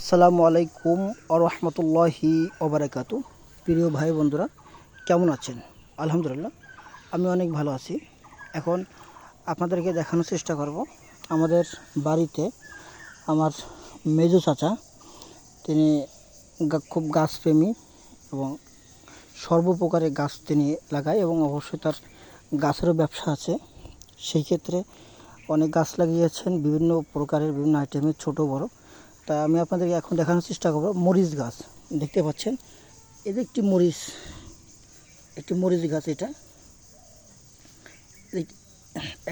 আসসালামু আলাইকুম আরহামতুল্লাহি ওবরাকাতু প্রিয় ভাই বন্ধুরা, কেমন আছেন? আলহামদুলিল্লাহ, আমি অনেক ভালো আছি। এখন আপনাদেরকে দেখানোর চেষ্টা করব। আমাদের বাড়িতে আমার মেজো চাচা, তিনি খুব গাছপ্রেমী এবং সর্বপ্রকারের গাছ তিনি লাগায় এবং অবশ্যই তার গাছেরও ব্যবসা আছে। সেই ক্ষেত্রে অনেক গাছ লাগিয়েছেন, বিভিন্ন প্রকারের, বিভিন্ন আইটেমের ছোট, বড়। তা আমি আপনাদেরকে এখন দেখানোর চেষ্টা করব। মরিচ গাছ, দেখতে পাচ্ছেন? এটা একটি মরিচ একটি মরিচ গাছ এটা।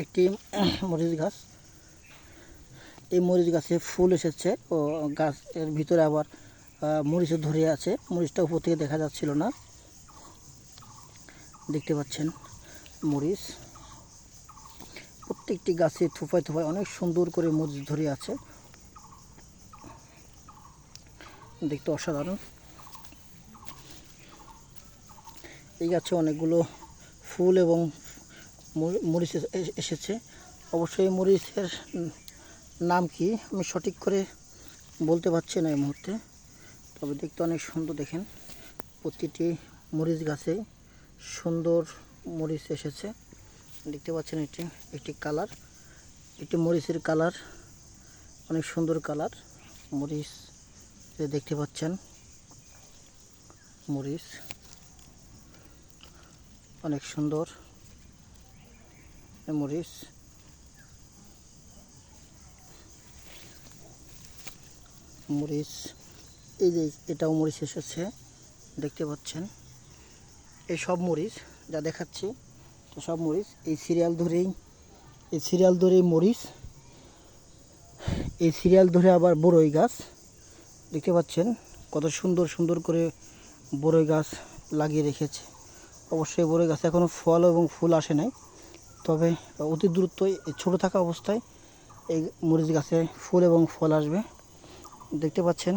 একটি মরিচ গাছ। এই মরিচ গাছে ফুল এসেছে ও গাছের ভিতরে আবার মরিচও ধরে আছে। মরিচটা উপর থেকে দেখা যাচ্ছিল না। দেখতে পাচ্ছেন মরিচ। প্রত্যেকটি গাছে থোপায় থোপায় অনেক সুন্দর করে মরিচ ধরে আছে। দেখতে অসাধারণ। এই গাছে অনেকগুলো ফুল এবং মরিচ এসে- এসে- এসেছে। অবশ্যই মরিচের নাম কি আমি সঠিক করে বলতে পারছি না এই মুহূর্তে। তবে দেখতে অনেক সুন্দর দেখেন। প্রতিটি মরিচ গাছে সুন্দর মরিচ এসেছে। দেখতে পাচ্ছেন এটি, একটি কালার। এটি মরিচের কালার, অনেক সুন্দর কালার। মরিচ যে দেখতে পাচ্ছেন, মরিচ। অনেক সুন্দর মরিচ। মরিচ, এই যে এটাও মরিচ এসেছে, দেখতে পাচ্ছেন। এই সব মরিচ যা দেখাচ্ছি তো সব মরিচ, এই সিরিয়াল ধরেই, এই সিরিয়াল ধরেই মরিচ। এই সিরিয়াল ধরে আবার বড়ই গাছ। দেখতে পাচ্ছেন কত সুন্দর সুন্দর করে বড়ই গাছ লাগিয়ে রেখেছে। অবশ্যই বড়ই গাছে এখনও ফল এবং ফুল আসে নাই। তবে অতি দ্রুতই ছোটো থাকা অবস্থায় এই মরিচ গাছে ফুল এবং ফল আসবে। দেখতে পাচ্ছেন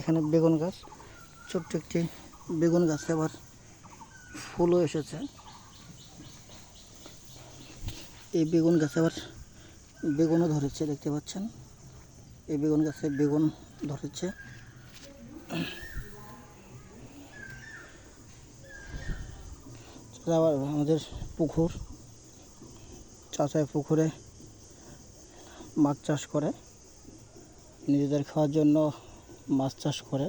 এখানে বেগুন গাছ, ছোট্ট একটি বেগুন গাছে আবার ফুলও এসেছে। এই বেগুন গাছে আবার বেগুনও ধরেছে, দেখতে পাচ্ছেন? এই বেগুন গাছে বেগুন ধরেছে। সেটা আবার আমাদের পুকুর চাচায় পুকুরে মাছ চাষ করে। নিজেদের খাওয়ার জন্য মাছ চাষ করে।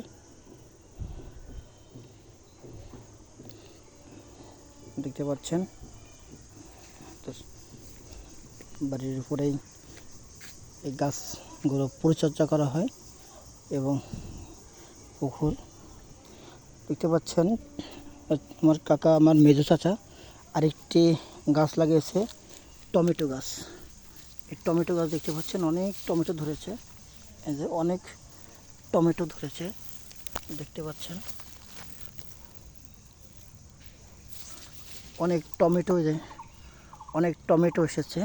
দেখতে পাচ্ছেন? বাড়ির উপরেই এই গাছগুলো পরিচর্যা করা হয় এবং পুকুর। দেখতে পাচ্ছেন? আমার কাকা, আমার মেজো চাচা, আরেকটি গাছ লাগিয়েছে, টমেটো গাছ। এই টমেটো গাছ দেখতে পাচ্ছেন, অনেক টমেটো ধরেছে। এই যে অনেক টমেটো ধরেছে, দেখতে পাচ্ছেন। অনেক টমেটো অনেক টমেটো এসেছে।